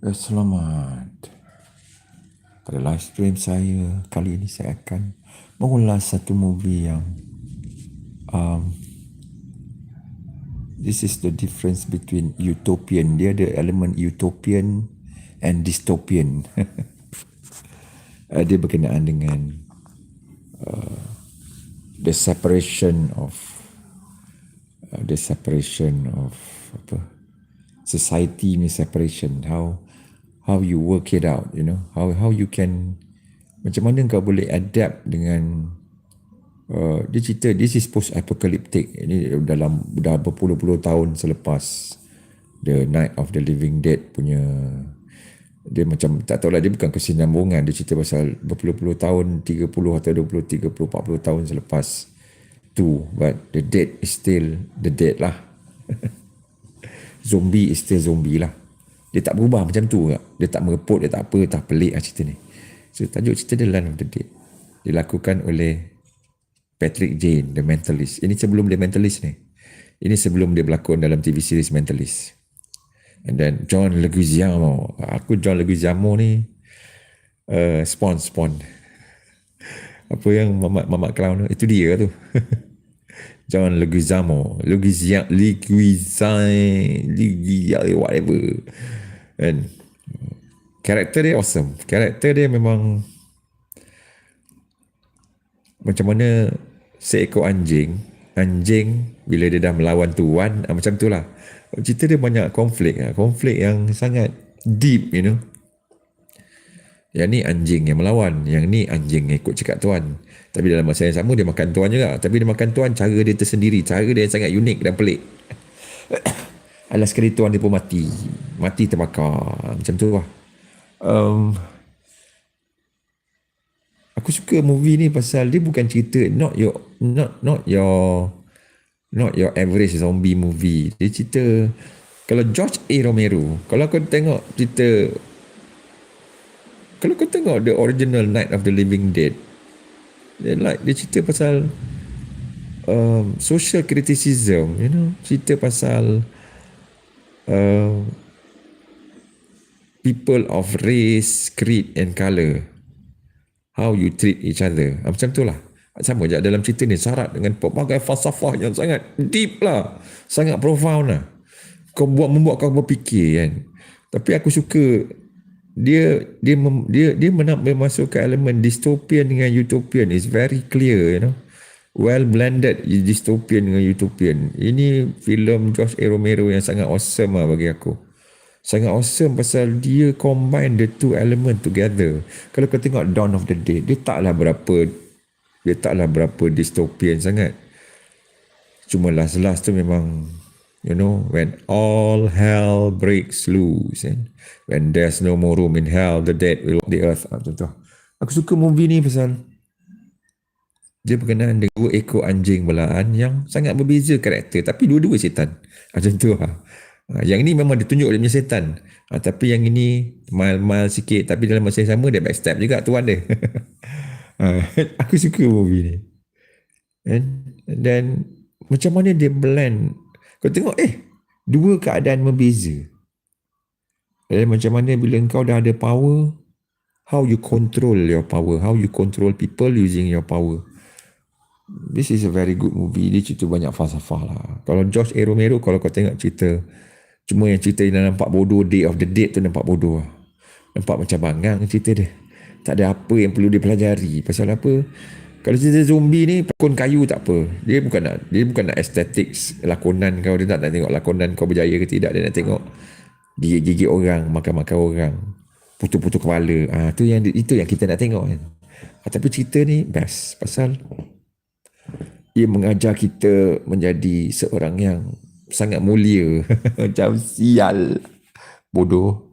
Eh, selamat. Pada live stream saya, kali ini saya akan mengulas satu movie yang um, this is the difference between utopian. Dia ada elemen utopian and dystopian. uh, dia berkenaan dengan uh, the separation of uh, the separation of apa society ni separation how how you work it out you know. How how you can macam mana kau boleh adapt dengan uh, dia cerita this is post apocalyptic ini dalam dah berpuluh-puluh tahun selepas the night of the living dead punya dia macam tak tahu lah dia bukan kesinambungan dia cerita pasal berpuluh-puluh tahun 30 atau 20 30 40 tahun selepas tu. But the dead is still the dead lah. Zombie is still zombie lah dia tak berubah macam tu dia tak merepot dia tak apa tak pelik lah cerita ni so tajuk cerita The Land of the Dead dilakukan oleh Patrick Jane The Mentalist ini sebelum The Mentalist ni ini sebelum dia berlakon dalam TV series Mentalist And then John Leguizamo. Aku John Leguizamo ni uh, spawn spawn. Apa yang Mamat Mamat Clown tu? Itu dia tu. John Leguizamo. Leguizamo. Leguizamo. Leguizamo. Whatever. And karakter dia awesome. Karakter dia memang macam mana seekor anjing anjing bila dia dah melawan tuan ah, macam tu lah. Cerita dia banyak konflik konflik yang sangat deep you know. Yang ni anjing yang melawan yang ni anjing yang ikut cakap tuan. Tapi dalam masa yang sama dia makan tuan juga. Tapi dia makan tuan cara dia tersendiri cara dia sangat unik dan pelik. Alas sekali tuan dia pun mati mati terbakar macam tu lah um, aku suka movie ni pasal dia bukan cerita not your not not your not your average zombie movie. Dia cerita kalau George A. Romero, kalau kau tengok cerita kalau kau tengok the original Night of the Living Dead, dia like dia cerita pasal um, social criticism, you know, cerita pasal uh, people of race, creed and color, how you treat each other. Macam tu lah. Sama je dalam cerita ni syarat dengan pelbagai falsafah yang sangat deep lah. Sangat profound lah. Kau buat membuat kau berfikir kan. Tapi aku suka dia dia dia dia memasukkan elemen dystopian dengan utopian. Is very clear you know. Well blended dystopian dengan utopian. Ini filem George A. Romero yang sangat awesome lah bagi aku sangat awesome pasal dia combine the two element together. Kalau kau tengok Dawn of the Dead dia taklah berapa dia taklah berapa dystopian sangat. Cuma last-last tu memang you know when all hell breaks loose and when there's no more room in hell the dead will the earth. Ah, tu. Aku suka movie ni pasal dia berkenaan dengan dua ekor anjing belaan yang sangat berbeza karakter tapi dua-dua setan. Ah, tu lah yang ini memang ditunjuk oleh setan. Ha, tapi yang ini mild-mild sikit. Tapi dalam masa yang sama dia backstab juga tuan dia. Uh, aku suka movie ni. And, then macam mana dia blend. Kau tengok eh dua keadaan berbeza. Dan macam mana bila kau dah ada power, how you control your power, how you control people using your power. This is a very good movie. Dia cerita banyak falsafah lah. Kalau George A. Romero, kalau kau tengok cerita, cuma yang cerita yang nampak bodoh, Day of the Dead tu nampak bodoh. Nampak macam bangang cerita dia. Tak ada apa yang perlu dipelajari. Pasal apa? Kalau cerita zombie ni pelakon kayu tak apa. Dia bukan nak dia bukan nak aesthetics lakonan kau. Dia tak nak tengok lakonan kau berjaya ke tidak. Dia nak tengok gigi-gigi orang makan-makan orang. Putus-putus kepala. Ah tu yang itu yang kita nak tengok kan. Ah, tapi cerita ni best. Pasal ia mengajar kita menjadi seorang yang sangat mulia. Macam sial. Bodoh